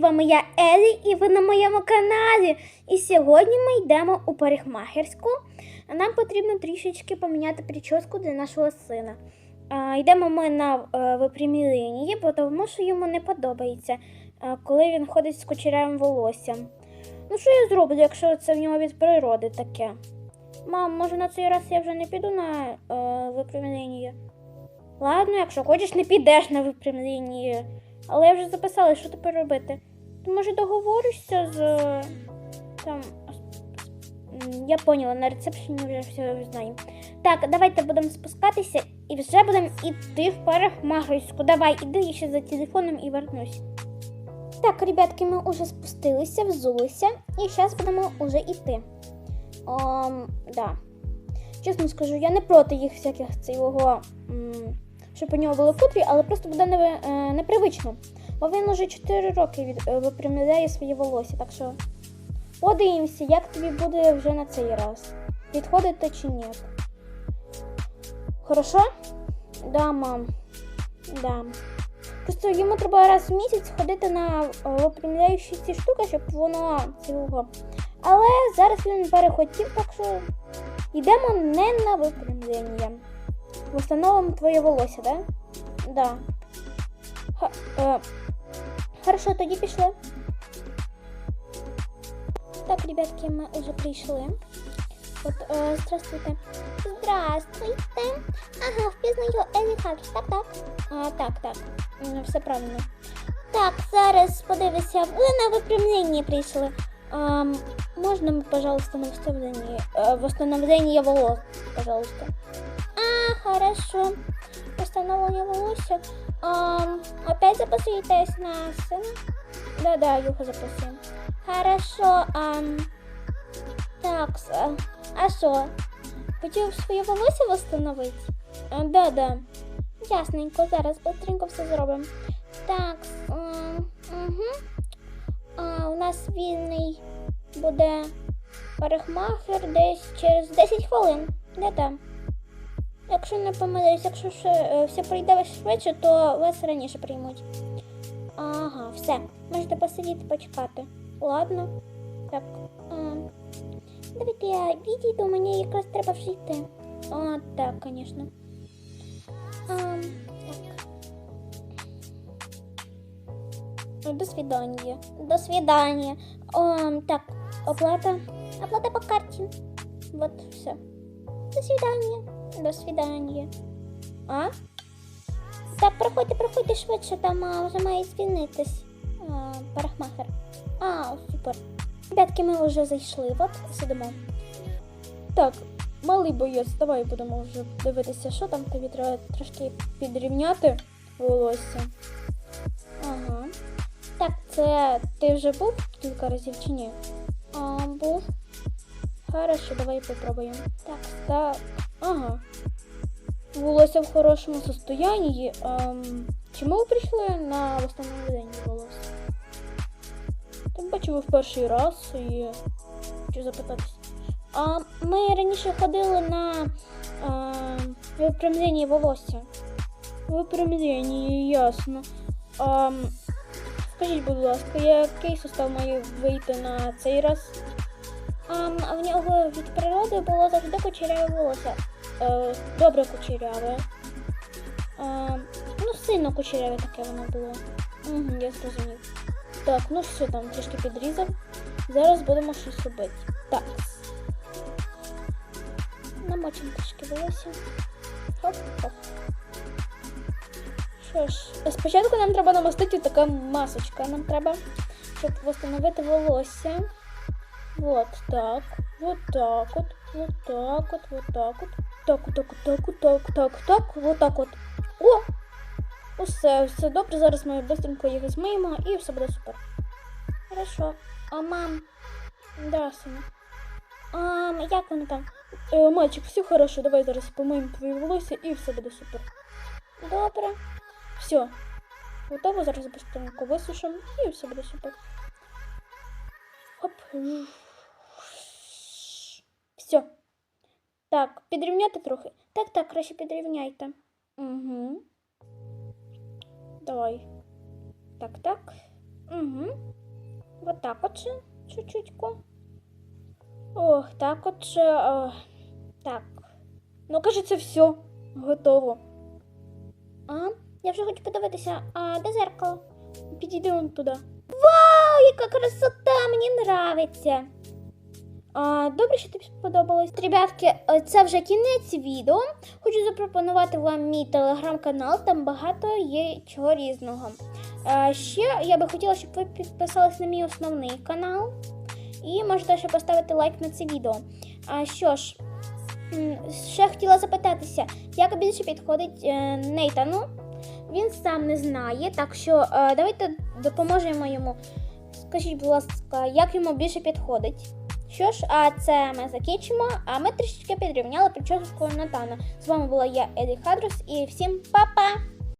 вами я Елі, і ви на моєму каналі. І сьогодні ми йдемо у парикмахерську. Нам потрібно трішечки поміняти прическу для нашого сина. Йдемо ми на е, випрямі лінії, бо тому що йому не подобається, е, коли він ходить з кучерявим волоссям. Ну, що я зроблю, якщо це в нього від природи таке? Мам, може на цей раз я вже не піду на е, випрямі лінії? Ладно, якщо хочеш, не підеш на випрямі лінії. Але я вже записала, що тепер робити. Ти може договоришся з там. Я поняла, на рецепшені вже все знаю. Так, давайте будемо спускатися і вже будемо йти в парикмахерську. Давай, іди ще за телефоном і вернусь. Так, ребятки, ми вже спустилися, взулися, і зараз будемо вже йти. Ом, да. Чесно скажу, я не проти їх всяких цього, щоб у нього були кудрі, але просто буде не, е, непривично. Бо він уже 4 роки від, е, випрямляє своє волосся, так що подивимося, як тобі буде вже на цей раз. Підходить чи ні. Хорошо? Да, мам. Да. Просто йому треба раз в місяць ходити на е, випрямляючі ці штуки, щоб воно цього. Але зараз він перехотів, так що йдемо не на випрямлення. Встановимо твоє волосся, да? Да. Ха, е, хорошо, тоді пішли. Так, ребятки, ми вже прийшли. От, е, здравствуйте. Здравствуйте. Ага, впізнаю Елі Харріс. Так, так. А, так, так. Все правильно. Так, зараз подивися, ви на випрямлення прийшли. Ам, можно, пожалуйста, на восстановление, э, восстановление волос, пожалуйста. Хорошо. Восстановление волосся. Ам, опять записуєтесь на сына? Да-да, його записуємо. Хорошо. Ам, так, а що? Хотів своє волосся восстановити? А, да-да. Ясненько, зараз быстренько все зробимо. Так, угу. А, у нас вільний буде парикмахер десь через 10 хвилин. Де там? Якщо не помиляюсь, якщо е, все прийде швидше, то вас раніше приймуть. Ага, все. Можете посидіти, почекати. Ладно. Так. А, давайте я відійду, мені якраз треба вже йти. А, так, звісно. А, так. До свидания. До свидания. О, так, оплата. Оплата по карте. Вот, все. До свидания. До свидания. А? Так, проходьте, проходьте швидше, там а, вже має звільнитись. А, парикмахер. А, супер. Ребятки, ми вже зайшли. От, сидимо. Так, малий боєць, давай будемо вже дивитися, що там тобі треба трошки підрівняти волосся. Ага. Так, це ти вже був кілька разів чи ні? А, був. Хорошо, давай попробуємо. Так, так. Ага. Волосся в хорошому состоянии. Ем, чому ви прийшли на восстановлення волосся? Так бачу, ви в перший раз і хочу запитатися. А ми раніше ходили на а, випрямлення волосся. Випрямлення, ясно. А, Скажіть, будь ласка, який состав має вийти на цей раз? А, в нього від природи було завжди кучеряве волосся. Е, добре кучеряве. Ну, сильно кучеряве таке воно було. Угу, я зрозумів. Так, ну все там трішки підрізав. Зараз будемо щось робити. Так. Намочимо трішки волосся. Хоп-хоп. Що ж, спочатку нам треба намастити така масочка. Нам треба, щоб встановити волосся. Вот так. Вот так от. Вот так от. Вот так от. Так, так, так, так, так, так, вот так от. О! Усе, все добре. Зараз ми швидко їх змиємо і все буде супер. Хорошо. А мам. Да, сина. А, як воно там? Е, мальчик, все хорошо, давай зараз помиємо твої волосся і все буде супер. Добре. Все. Готово, зараз быстренько висушимо і все буде супер. Хоп. Все. Так, підрівняти трохи. Так, так, краще підрівняйте. Угу. Давай. Так, так. Угу. Вот так от ще чуть-чутько. Ох, так от ще. Так. Ну, кажеться, все. Готово. А, я вже хочу подивитися, а де зеркало? Підійдемо туди. Вау, яка красота! Мені нравиться. Добре, що тобі сподобалось. Ребятки, е, це вже кінець відео. Хочу запропонувати вам мій телеграм-канал, там багато є чого різного. Ще я би хотіла, щоб ви підписались на мій основний канал. І можете ще поставити лайк на це відео. А що ж, ще хотіла запитатися, як більше підходить е, Нейтану. Він сам не знає, так що е, давайте допоможемо йому. Скажіть, будь ласка, як йому більше підходить? Що ж, а це ми закінчимо. А ми трішечки підрівняли прическу Натана. З вами була я, Еді Хадрус, і всім па-па!